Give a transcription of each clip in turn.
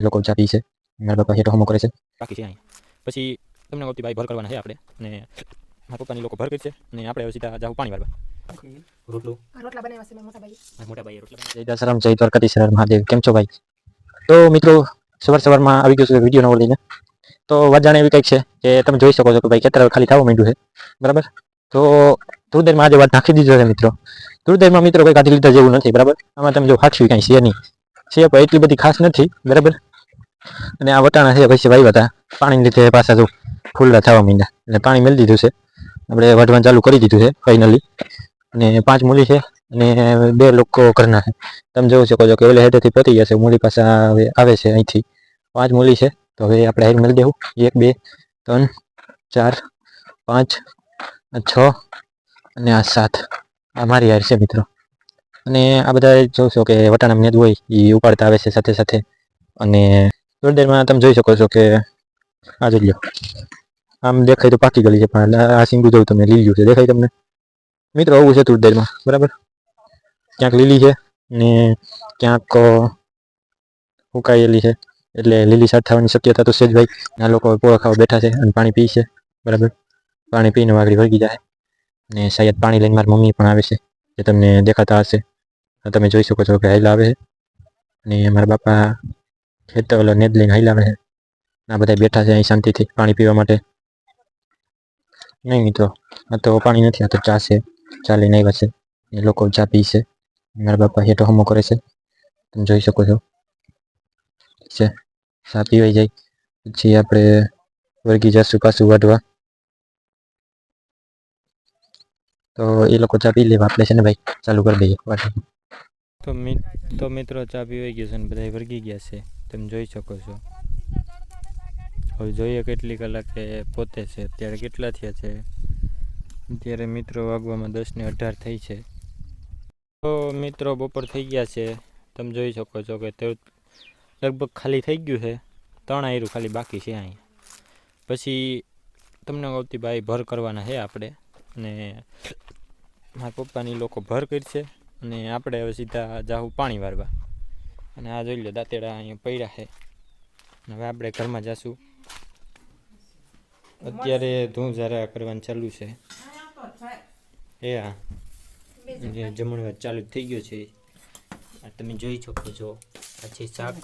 લોકો ચા પી છે. મારા પપ્પા હેઠો હમો કરે છે. બાકી છે અહીંયા પછી તમને ગોપતી ભાઈ ભર કરવાના છે આપણે. અને મારા પપ્પાની લોકો ભર કરશે અને આપણે હવે સીધા જાવ પાણી વાળવા. રોટલું. રોટલા બનાવ્યા છે મોટા ભાઈ મોટા ભાઈએ રોટલા જય દ્વારકાધીશ મહાદેવ. કેમ છો ભાઈ? તો મિત્રો સવાર સવારમાં આવી ગયો છું વીડિયો નવો લઈને. તો વાત જાણે એવી કંઈક છે કે તમે જોઈ શકો છો કે ભાઈ ખેતર ખાલી થવા માંડ્યું છે. બરાબર? તો તુરદેરમાં આજે વાત નાખી દીધો છે મિત્રો. તુરદેરમાં મિત્રો કોઈ કાઢી લીધા જેવું નથી બરાબર? આમાં તમે જો હાક્યું કાંઈ છે નહીં. છે પણ એટલી બધી ખાસ નથી બરાબર? અને આ વટાણા છે, પછી વાવ્યા હતા. પાણી લીધે પાછા જો ફૂલડા થવા માંડ્યા. એટલે પાણી મેળ દીધું છે. આપણે વઢવાનું ચાલુ કરી દીધું છે ફાઇનલી અને પાંચ મૂલી છે અને બે લોકો ઘરના છે. તમે જોઈ શકો છો કે ઓલે હેઠેથી પતી જશે મૂલી હવે આવે છે અહીંથી. પાંચ મૂલી છે, તો હવે આપણે હેર મળી દેવું. એક, બે, ત્રણ, ચાર, પાંચ, છ અને આ સાત. આ મારી હાર છે મિત્રો. અને આ બધા જોશો કે વટાણા મેદ હોય એ ઉપાડતા આવે છે સાથે સાથે. અને થોડી દેરમાં તમે જોઈ શકો છો કે, આ જોઈ લો. આમ દેખાય તો પાકી ગયેલી છે, પણ આ સિંગુ જોઉં તમે લીલું છે, દેખાય તમને? મિત્રો, આવું છે તુરદેરમાં, બરાબર? ક્યાંક લીલી છે ને ક્યાંક ઉકાયેલી છે. એટલે લીલી સાત થવાની શક્યતા તો છે જ ભાઈ. આ લોકો પોળો ખાવા બેઠા છે અને પાણી પી છે, બરાબર? પાણી પીને વાગડી વળગી જાય. ને શાયદ પાણી લઈને મારી મમ્મી પણ આવે છે, જે તમને દેખાતા હશે. તમે જોઈ શકો છો કે હાઈલા આવે છે. અને મારા બાપા ખેતર ઓલા નેદ લઈને હાઈલા આવે છે આ બધા બેઠા છે અહીં શાંતિથી પાણી પીવા માટે. નહીં મિત્રો, આ તો પાણી નથી, આ તો ચા છે. ચા લઈને આવ્યા છે. એ લોકો ચા પી છે. મારા બાપા હેઠો હમો કરે છે. તમે જોઈ શકો છો. છે. ચા પીવાઈ જાય. પછી આપણે વર્ગી જશું પાછું વાઢવા. તો એ લોકો ચા પી લેવા. આપણે છે ને ભાઈ, ચાલુ કરી દઈએ વાઢવાનું તો મિત, તો મિત્રો ચા પીવાઈ ગયો છે અને બધા વર્ગી ગયા છે. તમે જોઈ શકો છો. હવે જોઈએ કેટલી કલાકે પોતે છે. અત્યારે કેટલા થયા છે? અત્યારે મિત્રો વાગવામાં દસ ને અઢાર થઈ છે. તો મિત્રો બપોર થઈ ગયા છે. તમે જોઈ શકો છો કે તે લગભગ ખાલી થઈ ગયું છે. ત્રણ આયરું ખાલી બાકી છે અહીં. પછી તમને આવતી ભાઈ, ભર કરવાના છે આપણે. અને મારા પપ્પાની લોકો ભર કરશે. અને આપણે હવે સીધા જાવું પાણી વારવા. અને આ જોઈ લો દાંતેડા અહીંયા પડ્યા છે. હવે આપણે ઘરમાં જશું. અત્યારે ધૂં જરા કરવાનું ચાલુ છે. એ હા. જમણવાર ચાલુ થઈ ગયો છે. આ તમે જોઈ શકો છો. આ છે શાક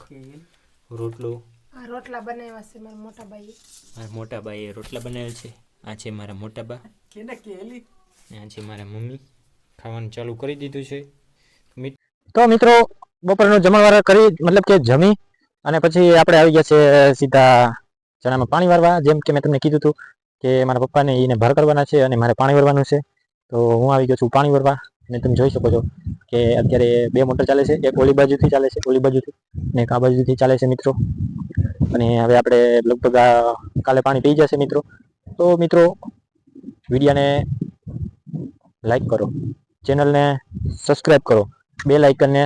રોટલો. રોટલા બનાવ્યા છે મારા મોટા ભાઈ મારા મોટા ભાઈએ રોટલા બનાવ્યા છે. આ છે મારા મોટા બા. આ છે મારા મમ્મી. ખાવાનું ચાલુ કરી દીધું છે. તો મિત્રો બપોરનો જમણવાર કરી, મતલબ કે જમી અને પછી આપણે આવી ગયા છે સીધા ચણામાં પાણી વારવા જેમ કે મેં તમને કીધું હતું કે મારા પપ્પાને એને ભર કરવાના છે અને મારે પાણી વરવાનું છે. તો હું આવી ગયો છું પાણી વરવા અને તમે જોઈ શકો છો કે અત્યારે બે મોટર ચાલે છે. એક ઓલી બાજુથી ચાલે છે, ઓલી બાજુથી. અને આ બાજુથી ચાલે છે મિત્રો. અને હવે આપણે લગભગ કાલે પાણી પી જશે મિત્રો. તો મિત્રો, વિડીયાને લાઈક કરો. ચેનલને સબસ્ક્રાઈબ કરો. બે લાઇકનને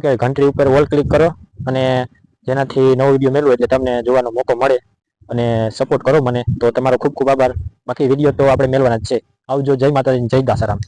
કહેવાય ઘંટડી ઉપર ઓલ ક્લિક કરો અને જેનાથી નવો વીડિયો મેળવો એટલે તમને જોવાનો મોકો મળે અને સપોર્ટ કરો મને. તો તમારો ખૂબ ખૂબ આભાર. બાકી વીડિયો તો આપણે મેળવાના જ છે. આવજો. જય માતાજી, જય દાસારામ.